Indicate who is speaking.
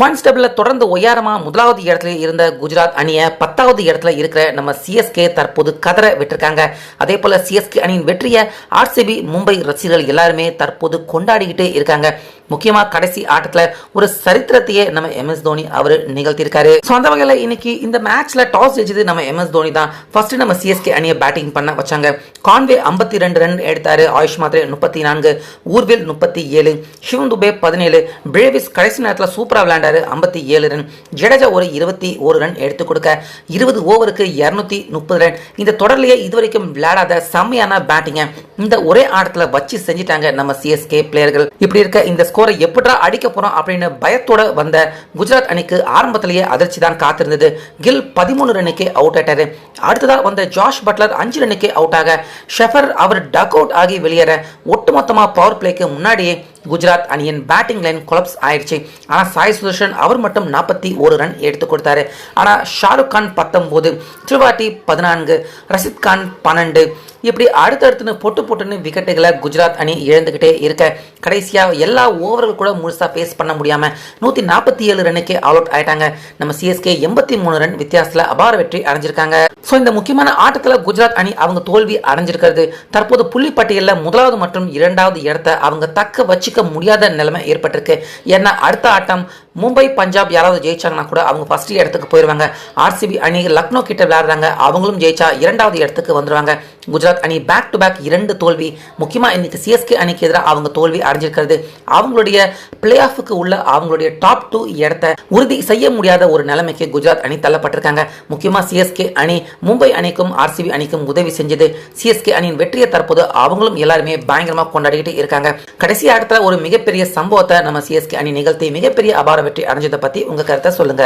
Speaker 1: Points டேபிளில் தொடர்ந்து உயரமா முதலாவது இடத்துல இருந்த குஜராத் அணியை பத்தாவது இடத்துல இருக்கிற நம்ம சிஎஸ்கே தற்போது கதற விட்டுருக்காங்க. அதே போல சிஎஸ்கே அணியின் வெற்றியை ஆர்சிபி மும்பை ரசிகர்கள் எல்லாருமே தற்போது கொண்டாடிக்கிட்டே இருக்காங்க. முக்கியமா கடைசி ஆட்டத்துல ஒரு சரித்திரத்தையே நம்ம எம்எஸ் தோனி அவர் நிகழ்த்தியிருக்காரு. ஸோ அந்த வகையில் இன்னைக்கு இந்த மேட்ச்ல டாஸ் ஜெயிச்சது நம்ம எம்எஸ் தோனி தான். ஃபர்ஸ்ட் நம்ம சிஎஸ்கே அணியை பேட்டிங் பண்ண வச்சாங்க. கான்வே ஐம்பத்தி ரெண்டு ரன் எடுத்தாரு. ஆயுஷ் மாத்ரே முப்பத்தி நான்கு ஊர்வில் முப்பத்தி ஏழு சிவம் துபே பதினேழு பிரேவிஸ் கடைசி நேரத்தில் சூப்பராக விளையாண்டாரு. ஐம்பத்தி ஏழு ரன் ஜடேஜா ஒரு இருபத்தி ஒரு ரன் எடுத்து கொடுக்க இருபது ஓவருக்கு இரநூத்தி முப்பது ரன் இந்த தொடர்லேயே இதுவரைக்கும் விளையாடாத செம்மையான பேட்டிங்கை இந்த ஒரே ஆட்டத்தில் வச்சு செஞ்சிட்டாங்க நம்ம சிஎஸ்கே பிளேயர்கள் இப்படி இருக்க இந்த ஸ்கோர் எப்படா அடிக்க போறோம் அப்படின்னு பயத்தோட வந்த குஜராத் அணிக்கு ஆரம்பத்திலேயே அதிர்ச்சி தான் காத்திருந்தது. கில் பதிமூணு ரன்னுக்கே அவுட் ஆயிட்டாரு. அடுத்ததாக வந்த ஜாஷ் பட்லர் அஞ்சு ரன்னுக்கே அவுட் ஆக ஷெஃபர் அவர் டக் அவுட் ஆகி வெளியேற ஒட்டுமொத்தமாக பவர் பிளேக்கு முன்னாடியே குஜராத் அணியின் பேட்டிங் லைன் கொலப்ஸ் ஆயிடுச்சு. ஆனால் சாய் சுதர்ஷன் அவர் மட்டும் நாற்பத்தி ஒரு ரன் எடுத்து கொடுத்தாரு. ஆனால் ஷாருக் கான் பத்தொம்போது திரிவாட்டி பதினான்கு ரஷித் கான் பன்னெண்டு இப்படி அடுத்தடுத்துன்னு பொட்டு பொட்டுன்னு விக்கெட்டுகளை குஜராத் அணி இழந்துக்கிட்டே இருக்க. கடைசியாக எல்லா ஓவர்கள் கூட முழுசாக ஃபேஸ் பண்ண முடியாமல் நூற்றி நாற்பத்தி ஏழு ரன்னுக்கே ஆல் அவுட் ஆயிட்டாங்க. நம்ம சிஎஸ்கே எண்பத்தி மூணு ரன் வித்தியாசத்தில் அபார வெற்றி அடைஞ்சிருக்காங்க. ஸோ இந்த முக்கியமான ஆட்டத்தில் குஜராத் அணி அவங்க தோல்வி அடைஞ்சிருக்கிறது. தற்போது புள்ளி பட்டியலில் முதலாவது மற்றும் இரண்டாவது இடத்த அவங்க தக்க வச்சுக்க முடியாத நிலைமை ஏற்பட்டிருக்கு. ஏன்னா அடுத்த ஆட்டம் மும்பை பஞ்சாப் யாராவது ஜெயிச்சாங்கன்னா கூட அவங்க ஃபர்ஸ்ட் இடத்துக்கு போயிடுவாங்க ஆர்சிபி அணி லக்னோ கிட்ட விளையாடுறாங்க. அவங்களும் ஜெயிச்சா இரண்டாவது இடத்துக்கு வந்துருவாங்க. குஜராத் அணி பேக் டு பேக் இரண்டு தோல்வி முக்கியமாக இன்னைக்கு சிஎஸ்கே அணிக்கு எதிராக அவங்க தோல்வி அடைஞ்சிருக்கிறது. அவங்களுடைய பிளே ஆஃபுக்கு உள்ள அவங்களுடைய டாப் டூ இடத்த உறுதி செய்ய முடியாத ஒரு நிலைமைக்கு குஜராத் அணி தள்ளப்பட்டிருக்காங்க. முக்கியமாக சிஎஸ்கே அணி மும்பை அணிக்கும் ஆர்சிபி அணிக்கும் உதவி செஞ்சது. சிஎஸ்கே அணியின் வெற்றியை தற்போது அவங்களும் எல்லாருமே பயங்கரமாக கொண்டாடிக்கிட்டு இருக்காங்க. கடைசி ஆட்டத்தில் ஒரு மிகப்பெரிய சம்பவத்தை நம்ம சிஎஸ்கே அணி நிகழ்த்தி மிகப்பெரிய அபார வெற்றி அடைஞ்சதை பற்றி உங்க கருத்தை சொல்லுங்க.